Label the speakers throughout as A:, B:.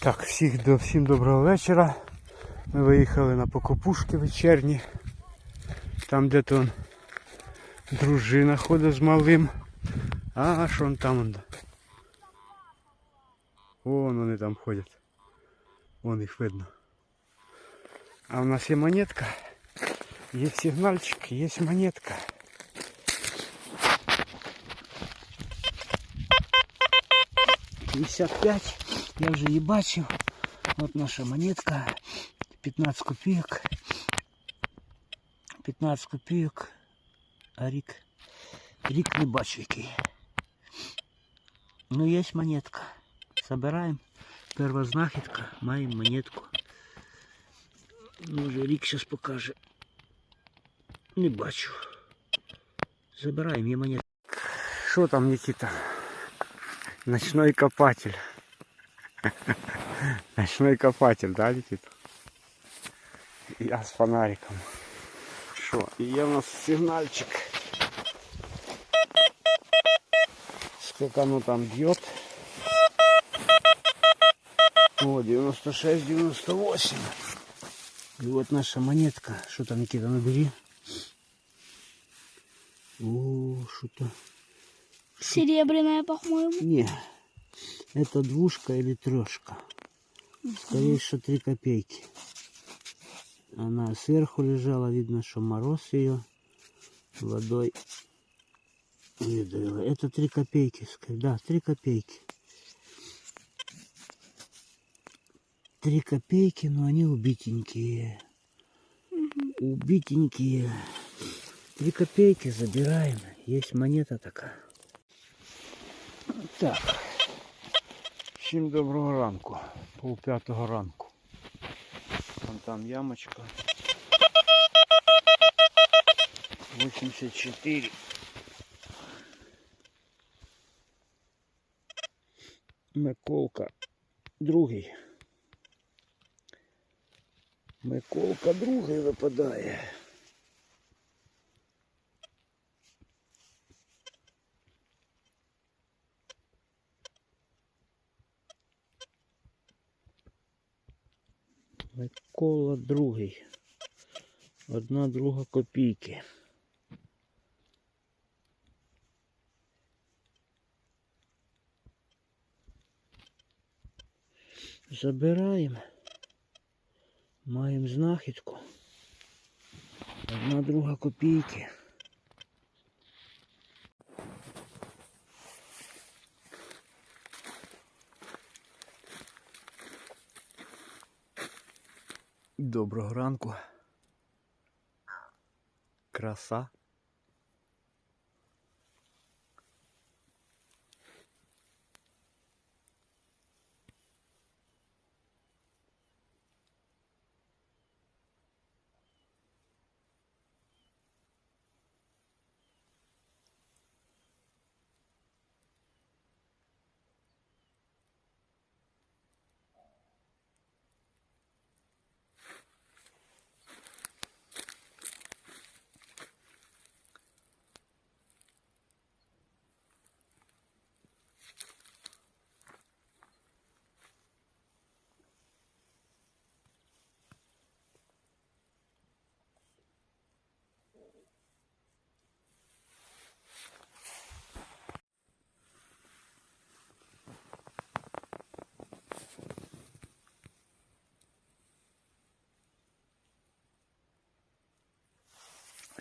A: Так, всіх, до- всім доброго вечора. Ми виїхали на покопушки вечірні. Там де то он дружина ходить з малим. А що он там? Он? Вон вони там ходять. Вон їх видно. А у нас є монетка. Є сигнальчик, є монетка. Пятьдесят пять. Я вже її бачив. От наша монетка. 15 копійок. 15 копійок. А рік. Рік не бачу який. Ну є монетка. Собираємо. Перша знахідка. Маємо монетку. Може рік зараз покаже. Не бачу. Забираємо, є монетка. Що там, Нікіта? Ночной копатель. Ночной копатель, да, Никита? Я с фонариком. Что? И я у нас сигнальчик. Сколько оно там бьет? О, 96, 98. И вот наша монетка. Что там, Никита, набери. О, что-то.
B: Серебряная, по-моему.
A: Не, это двушка или трешка. Скорее, что три копейки. Она сверху лежала, видно, что мороз ее водой выдавила. Это три копейки, да, три копейки. Три копейки, но они убитенькие. Убитенькие. Три копейки забираем. Есть монета такая. Так. Всім доброго ранку. Пол п'ятого ранку. Вон там ямочка. 84. Миколка другий. Миколка другий випадає. Микола другий. Одна друга копійки. Забираємо. Маємо знахідку. Одна друга копійки. Доброго ранку. Краса.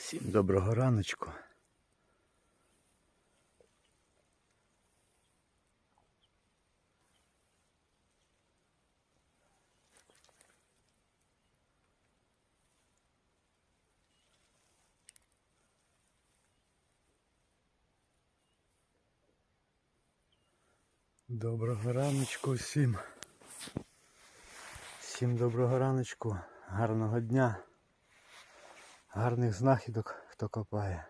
A: Всім доброго раночку. Доброго раночку всім. Всім доброго раночку, гарного дня, гарних знахідок, хто копає.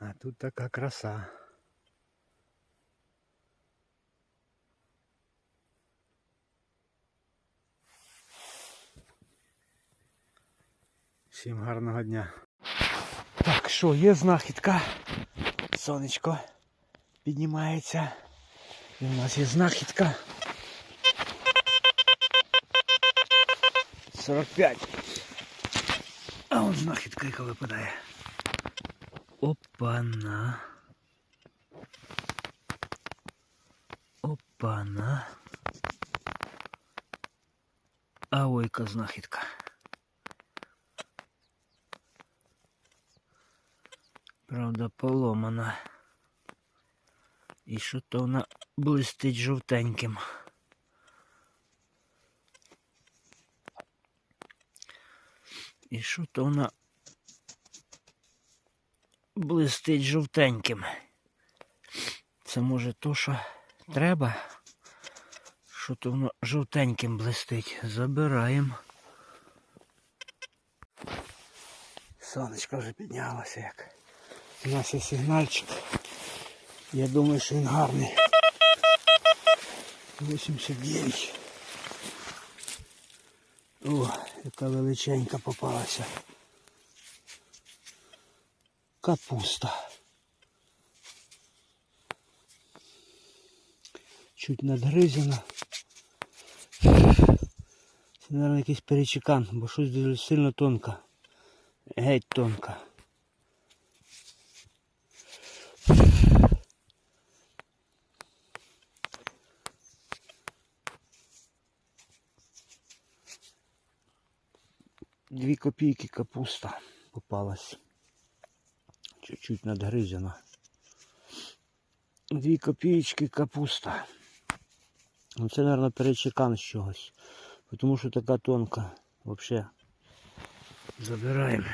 A: А тут така краса. Всім гарного дня. Так, що, є знахідка? Сонечко. піднімається. І у нас є знахідка. 45. А от знахідка, яка випадає. Опана. Опана. А ой, яка знахідка. Правда, поломана. І що то вона блистить жовтеньким. І що то вона блистить жовтеньким. Це може то, що треба. Що то воно жовтеньким блистить. Забираємо. Сонечко вже піднялося як. У нас є сигнальчик. Я думаю, що він гарний. 89. О, яка величенька попалася. Капуста. Чуть надгризена. Це, мабуть, якийсь перечекан, бо щось дуже сильно тонко. Геть тонко. копійки капуста попалась. Чуть-чуть надгризена. Дві копійки капуста. Ну, Це, мабуть, перечекан з чогось. Тому що така тонка. Взагалі. Забираємо.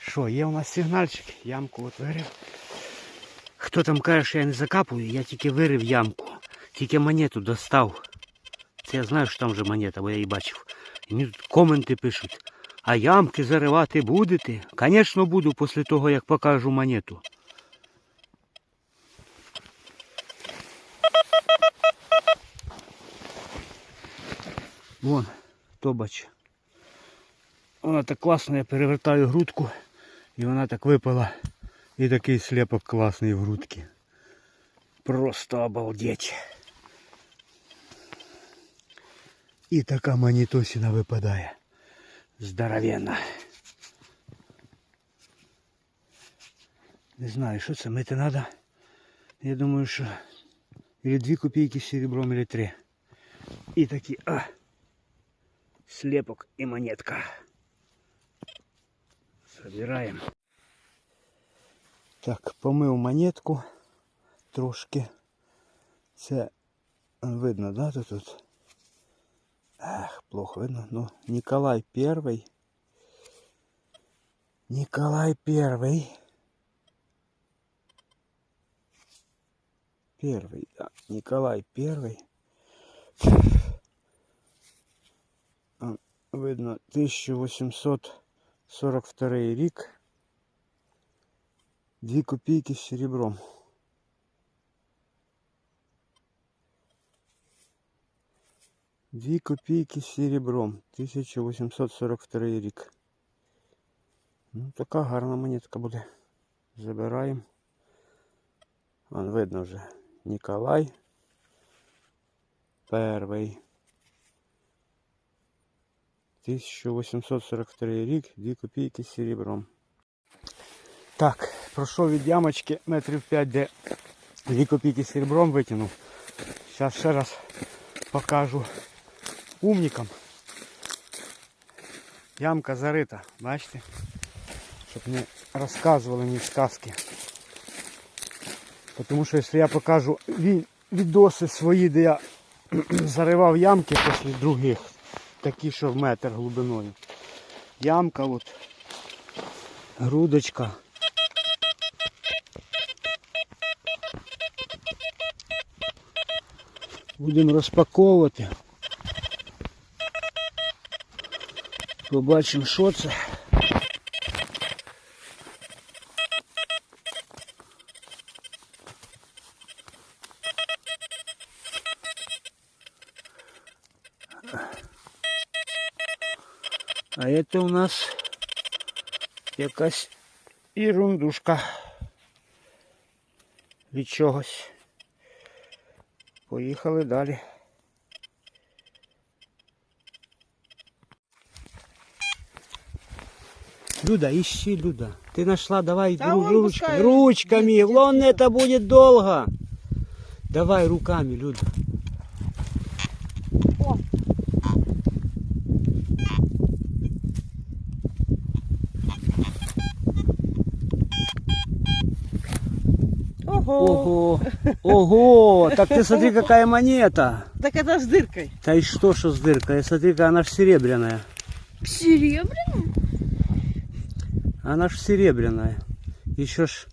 A: Що, є у нас сигнальчик? Ямку от вирив. Хто там каже, що я не закапую, я тільки вирив ямку. Тільки монету достав. Це я знаю, що там вже монета, бо я її бачив. Мені коменти пишуть. А ямки заривати будете? Звісно, буду після того, як покажу монету. Вон, тобач. Вона так класно, я перевертаю грудку і вона так випала. І такий сліпок класний в грудки. Просто обалдеть. І така монітосина випадає. Здоровенна. Не знаю, що це мити треба. Я думаю, що или дві копійки з серебром, или три. І такі, а, слепок і монетка. Собираємо. Так, помив монетку трошки. Це видно, да, тут? тут? Ах, плохо видно. Ну, Николай Первый. Николай Первый. Первый, да. Николай Первый. А, Видно, 1842 рік. Дві копійки з серебром. Дві копійки з серебром. 1842 рік. Ну, така гарна монетка буде. Забираємо. Вон видно вже. Ніколай. Перший. 1843 рік, 2 копійки з серебром. Так, пройшов від ямочки метрів 5, де 2 копійки з серебром витягнув. Зараз ще раз покажу Умникам. Ямка зарита, бачите? Щоб не розказували мені сказки. Тому що якщо я покажу ві- відоси свої, де я заривав ямки після других, такі, що в метр глибиною. Ямка от, грудочка. Будемо розпаковувати. Побачимо, що це. А это у нас якась ерундушка. від чогось. Поїхали далі. Люда, ищи, Люда. Ты нашла, давай
C: Да
A: ру- ручками.
C: пускай едет.
A: это будет долго. Давай руками, Люда.
B: О.
C: Ого.
A: Ого, ого, так ты смотри, какая монета.
C: Так это с дыркой.
A: Да и что, что с дыркой? Смотри-ка, она ж серебряная.
B: Серебряный?
A: Она ж серебряная. Еще ж...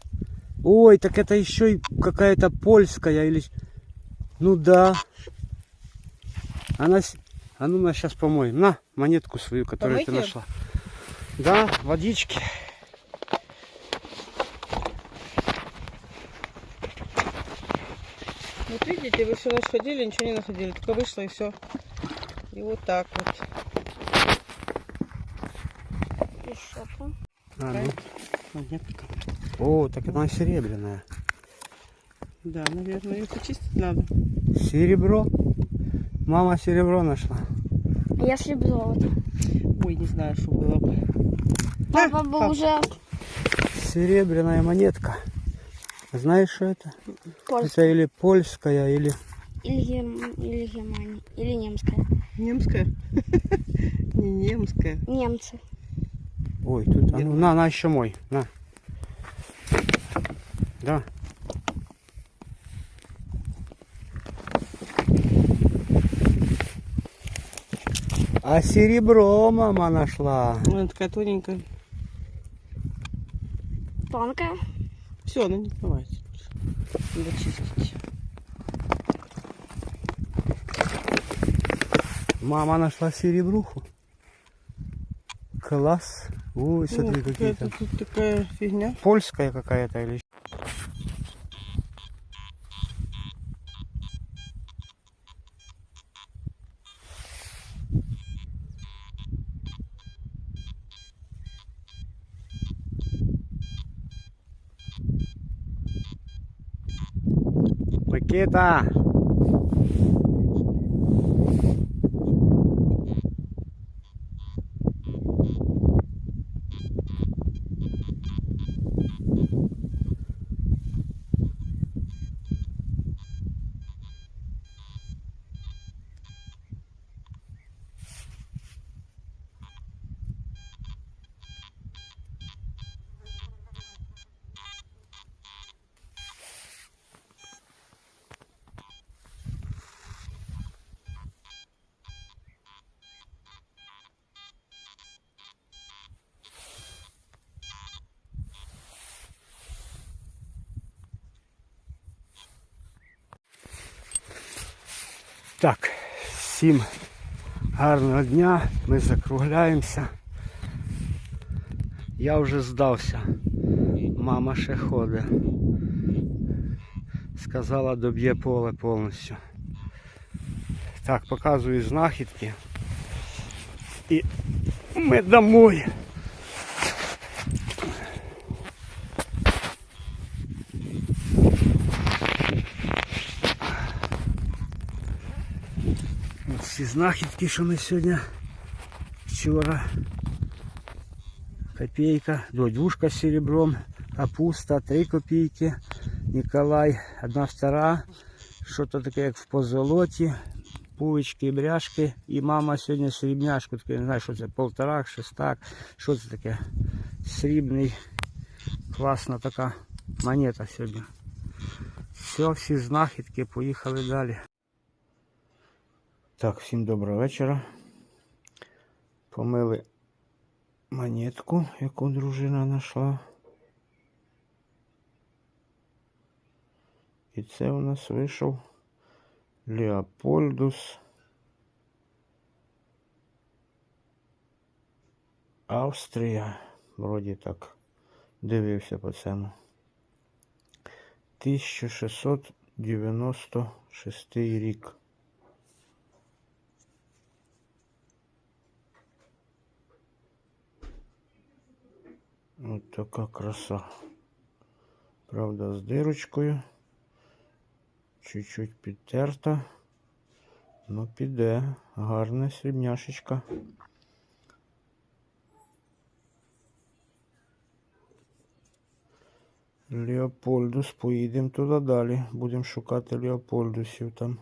A: Ой, так это еще и какая-то польская или... Ну да. Она... А ну, на, сейчас помоем. На, монетку свою, которую ты
C: Помыть её?
A: нашла. Да, водички.
C: Вот видите, вы всю ночь ходили, ничего не находили. Только вышло и все. И вот так вот.
B: И что там?
A: А, ну, монетка. О, так она серебряная.
C: Да, наверное, ее почистить надо.
A: Серебро. Мама серебро нашла.
B: Если бы золото.
C: Ой, не знаю, что было бы.
B: Папа
C: А,
B: бы
C: пап.
B: уже
A: Серебряная монетка. Знаешь, что это?
B: польская.
A: Это или польская, или...
B: Или, герм... или Германия. Или немская.
C: Немская? Не немская.
B: Немцы.
A: Ой, тут, а ну, на, на еще мой, на. Да. А серебро мама нашла.
C: Она такая тоненькая.
B: Тонкая.
C: Все, она не смывается. Надо чистить.
A: Мама нашла серебруху. Класс. Ой, смотри, какие
C: какая-то
A: там.
C: тут такая фигня.
A: Польская какая-то или... Пакета! Так, всім гарного дня. Ми закругляємося. Я вже здався. Мама ще ходить. Сказала, доб'є поле повністю. Так, показую знахідки. І ми домой. знахідки, що ми сьогодні вчора. Копейка, до двушка з серебром, капуста, 3 копійки, Николай, одна втора, що-то таке, як в позолоті, пулички, бряшки. І мама сьогодні срібняшку, таке, не знаю, що це, полторак, шестак, що це таке. Срібний, класна така монета сьогодні. Все, всі знахідки, поїхали далі. Так, всім доброго вечора. Помили монетку, яку дружина знайшла. І це у нас вийшов Леопольдус. Австрія. Вроді так. Дивився по цьому. 1696 рік. Ось така краса. Правда, з дирочкою. Чуть-чуть підтерта. Ну піде. Гарна срібняшечка. Леопольдус, поїдемо туди далі. Будемо шукати Леопольдусів там.